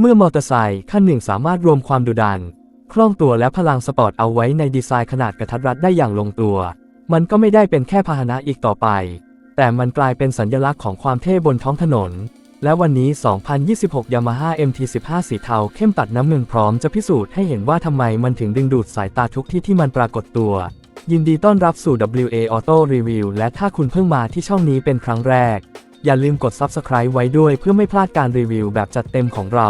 เมื่อมอเตอร์ไซค์ขั้นหนึ่งสามารถรวมความดุดัน คล่องตัวและพลังสปอร์ตเอาไว้ในดีไซน์ขนาดกระทัดรัดได้อย่างลงตัว มันก็ไม่ได้เป็นแค่พาหนะอีกต่อไป แต่มันกลายเป็นสัญลักษณ์ของความเท่บนท้องถนน และวันนี้ 2026 Yamaha MT-15 สีเทาเข้มตัดน้ำเงินพร้อมจะพิสูจน์ให้เห็นว่าทำไมมันถึงดึงดูดสายตาทุกที่ที่มันปรากฏตัว ยินดีต้อนรับสู่ WA Auto Review และถ้าคุณเพิ่งมาที่ช่องนี้เป็นครั้งแรก อย่าลืมกด Subscribe ไว้ด้วยเพื่อไม่พลาดการรีวิวแบบจัดเต็มของเรา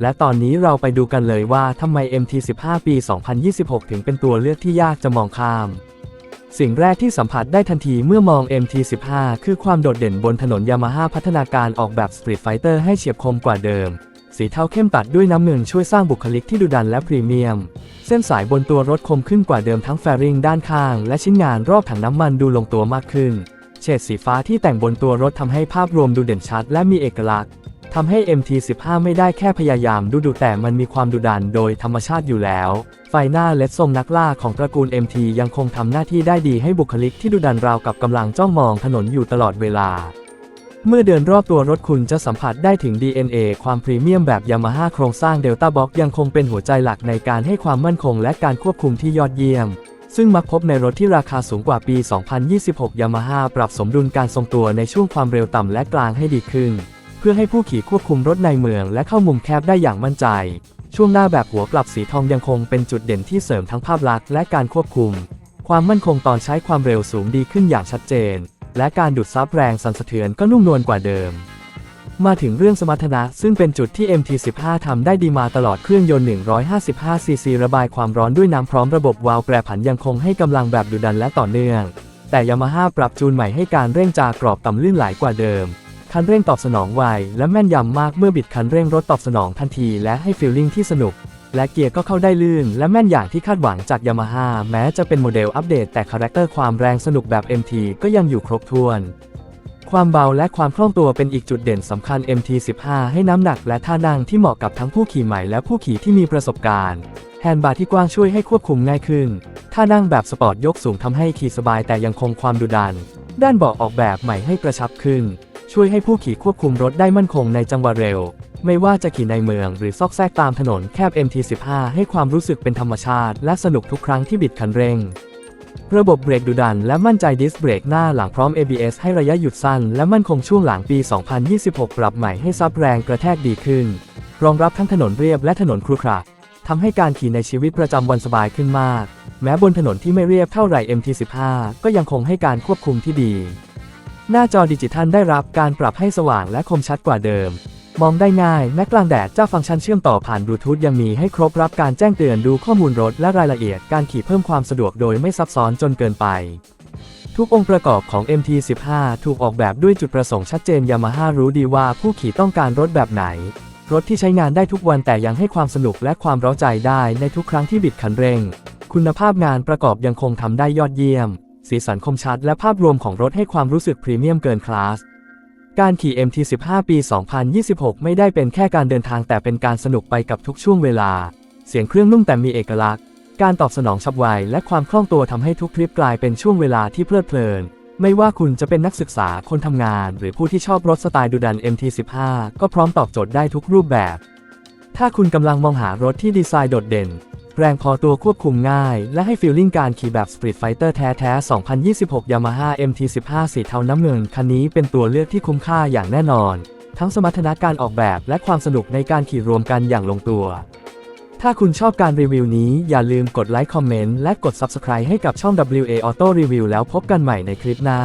และตอนนี้เราไปดูกันเลยว่าทำไม MT-15 ปี 2026 ถึงเป็นตัวเลือกที่ยากจะมองข้าม สิ่งแรกที่สัมผัสได้ทันทีเมื่อมอง MT-15 คือความโดดเด่นบนถนนยามาฮ่าพัฒนาการออกแบบ Street Fighter ให้เฉียบคมกว่าเดิม สีเทาเข้มตัดด้วยน้ำเงินช่วยสร้างบุคลิกที่ดุดันและพรีเมียม เส้นสายบนตัวรถคมขึ้นกว่าเดิมทั้งแฟริงด้านข้าง และชิ้นงานรอบถังน้ำมันดูลงตัวมากขึ้น เฉดสีฟ้าที่แต่งบนตัวรถทำให้ภาพรวมดูเด่นชัดและมีเอกลักษณ์ทำให้ MT15 ไม่ได้แค่พยายามดูดุแต่มันมีความดุดันโดยธรรมชาติอยู่แล้ว ไฟหน้าเลดทรงนักล่าของตระกูล MT ยังคงทำหน้าที่ได้ดีให้บุคลิกที่ดุดันราวกับกำลังจ้องมองถนนอยู่ตลอดเวลา เมื่อเดินรอบตัวรถคุณจะสัมผัสได้ถึง DNA ความพรีเมียมแบบ Yamaha โครงสร้าง Delta Box ยังคงเป็นหัวใจหลักในการให้ความมั่นคงและการควบคุมที่ยอดเยี่ยม ซึ่งมักพบในรถที่ราคาสูงกว่าปี 2026 Yamaha ปรับสมดุลการทรงตัวในช่วงความเร็วต่ำและกลางให้ดีขึ้น เพื่อให้ผู้ขี่ควบคุมรถในเมืองและเข้ามุมแคบได้อย่างมั่นใจ ช่วงหน้าแบบหัวกลับสีทองยังคงเป็นจุดเด่นที่เสริมทั้งภาพลักษณ์และการควบคุม ความมั่นคงตอนใช้ความเร็วสูงดีขึ้นอย่างชัดเจน และการดูดซับแรงสั่นสะเทือนก็นุ่มนวลกว่าเดิม มาถึงเรื่องสมรรถนะ ซึ่งเป็นจุดที่ MT15 ทำได้ดีมาตลอดเครื่องยนต์ 155 ซีซีระบายความร้อนด้วยน้ำพร้อมระบบวาล์วแปรผันยังคงให้กำลังแบบดุดันและต่อเนื่อง แต่ Yamaha ปรับจูนใหม่ให้การเร่งจากรอบต่ำลื่นไหลกว่าเดิม คันเร่งตอบสนองไวและแม่นยำมากเมื่อบิดคันเร่งรถตอบสนองทันทีและให้ฟีลลิ่งที่สนุก และเกียร์ก็เข้าได้ลื่น และแม่นอย่างที่คาดหวังจาก Yamaha แม้จะเป็นโมเดลอัปเดตแต่คาแรคเตอร์ความแรงสนุกแบบ MT ก็ยังอยู่ครบถ้วน ความเบาและความคล่องตัวเป็นอีกจุดเด่นสำคัญ MT15 ให้น้ำหนักและท่านั่งที่เหมาะกับทั้งผู้ขี่ใหม่และผู้ขี่ที่มีประสบการณ์ แฮนด์บาร์ที่กว้างช่วยให้ควบคุมง่ายขึ้น ท่านั่งแบบสปอร์ตยกสูงทำให้ขี่สบายแต่ยังคงความดุดัน ด้านเบาะออกแบบใหม่ให้กระชับขึ้น ช่วยให้ผู้ขี่ควบคุมรถได้มั่นคงในจังหวะเร็ว ไม่ว่าจะขี่ในเมืองหรือซอกแซกตามถนนแคบ MT15 ให้ความรู้สึกเป็นธรรมชาติ และสนุกทุกครั้งที่บิดคันเร่ง ระบบเบรกดุดันและมั่นใจดิสเบรกหน้าหลังพร้อม ABS ให้ระยะหยุดสั้นและมั่นคงช่วงหลังปี 2026 ปรับใหม่ให้ซับแรงกระแทกดีขึ้น รองรับทั้งถนนเรียบและถนนครุขระทำให้การขี่ในชีวิตประจำวันสบายขึ้นมาก แม้บนถนนที่ไม่เรียบเท่าไหร่ MT15 ก็ยังคงให้การควบคุมที่ดี หน้าจอดิจิทัลได้รับการปรับให้สว่างและคมชัดกว่าเดิม มองได้ง่ายแม้กลางแดดเจ้าฟังก์ชันเชื่อมต่อผ่านบลูทูธยังมีให้ครบรับการแจ้งเตือนดูข้อมูลรถและรายละเอียดการขี่เพิ่มความสะดวกโดยไม่ซับซ้อนจนเกินไป ทุกองค์ประกอบของ MT15 ถูกออกแบบด้วยจุดประสงค์ชัดเจน Yamaha รู้ดีว่าผู้ขี่ต้องการรถแบบไหน รถที่ใช้งานได้ทุกวันแต่ยังให้ความสนุกและความร้าใจได้ในทุกครั้งที่บิดคันเร่ง คุณภาพงานประกอบยังคงทำได้ยอดเยี่ยม สีสันคมชัดและภาพรวมของรถให้ความรู้สึกพรีเมียมเกินคลาส การขี่ MT15 ปี 2026 ไม่ได้เป็นแค่การเดินทางแต่เป็นการสนุกไปกับทุกช่วงเวลา เสียงเครื่องนุ่มแต่มีเอกลักษณ์ การตอบสนองฉับไวและความคล่องตัวทำให้ทุกทริปกลายเป็นช่วงเวลาที่เพลิดเพลิน ไม่ว่าคุณจะเป็นนักศึกษาคนทำงาน หรือผู้ที่ชอบรถสไตล์ดุดัน MT15 ก็พร้อมตอบโจทย์ได้ทุกรูปแบบ ถ้าคุณกำลังมองหารถที่ดีไซน์โดดเด่น แรงพอตัวควบคุมง่าย และให้ฟีลลิ่งการขี่แบบ Street Fighter แท้ๆ 2026 Yamaha MT15 สีเทาน้ำเงิน คันนี้เป็นตัวเลือกที่คุ้มค่าอย่างแน่นอน ทั้งสมรรถนะการออกแบบและความสนุกในการขี่รวมกันอย่างลงตัว ถ้าคุณชอบการรีวิวนี้อย่าลืมกดไลค์คอมเมนต์และกด Subscribe ให้กับช่อง WA Auto Review แล้วพบกันใหม่ในคลิปหน้า